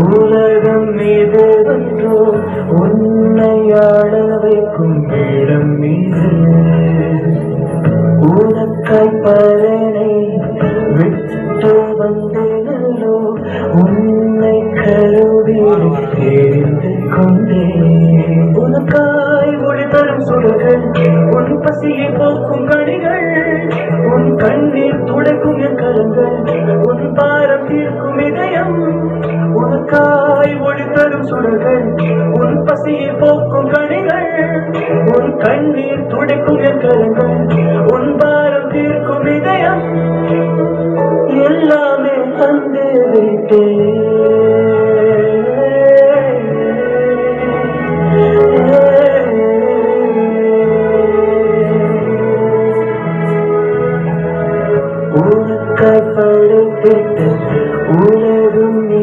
உலகம் மீது வந்தோ உன்னை ஆள வைக்கும் இடம் மீது. உனக்காய் பலனை விட்டு வந்தேனல்லோ உன்னை கருவி தெரிந்து கொண்டேன் உனக்காய் ஒளி தரும் சுடர்கள் உன் பசியை போக்கும் கணிகள் கண்ணீர் துடைக்கும் என் கரங்கள். உன் பாரம் தீர்க்கும் இதயம். உனக்காய் ஒளி தரும் சுடர்கள். உன் பசியை போக்கும் கணிகள் உன் கண்ணீர் துடைக்கும் என் கரங்கள். உன் பாரம் தீர்க்கும் இதயம். எல்லாமே தந்து வைத்தேன் உனக்காய் படைத்திட்ட உலகம் நீ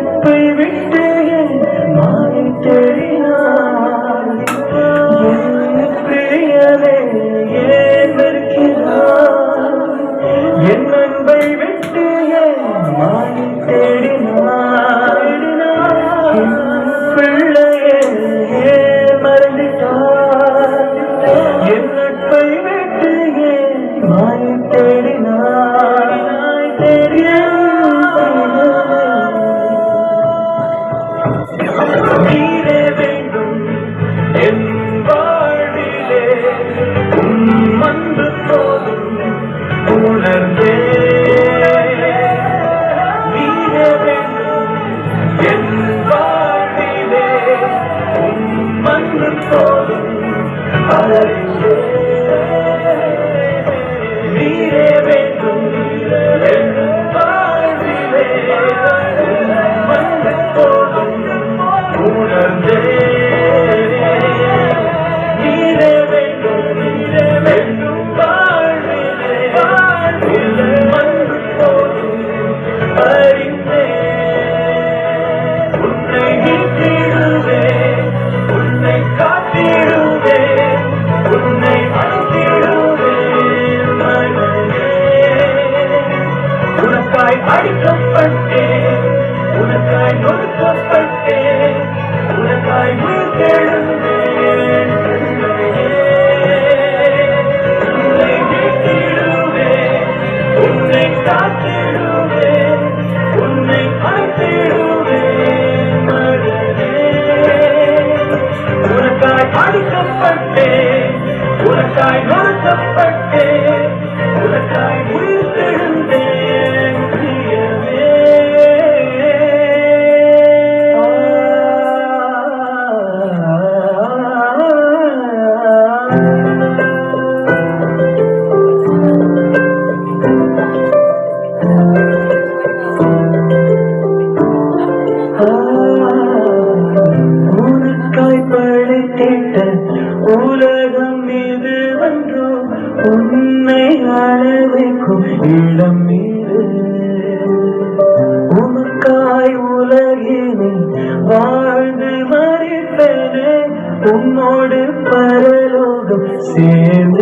உனக்காய் அடிக்கப்பட்டேன். உனக்காய் நொறுக்கப்பட்டேன் உனக்காய் உயிர்த்தெழுந்தேன் உன்னை வீட்டிடுவேன் உன்னை காத்திடுவேன். உன்னை அழைத்திடுவேன் உனக்காய் அடிக்கப்பட்டேன். உனக்காய் நொறுக்கப்பட்டேன் உன்னை அழ வைக்கும் இடம் மீது உனக்காய் உலகினை வாழ்ந்து மறிப்பேனே. உன்னோடு பரலோகம் சேர்ந்து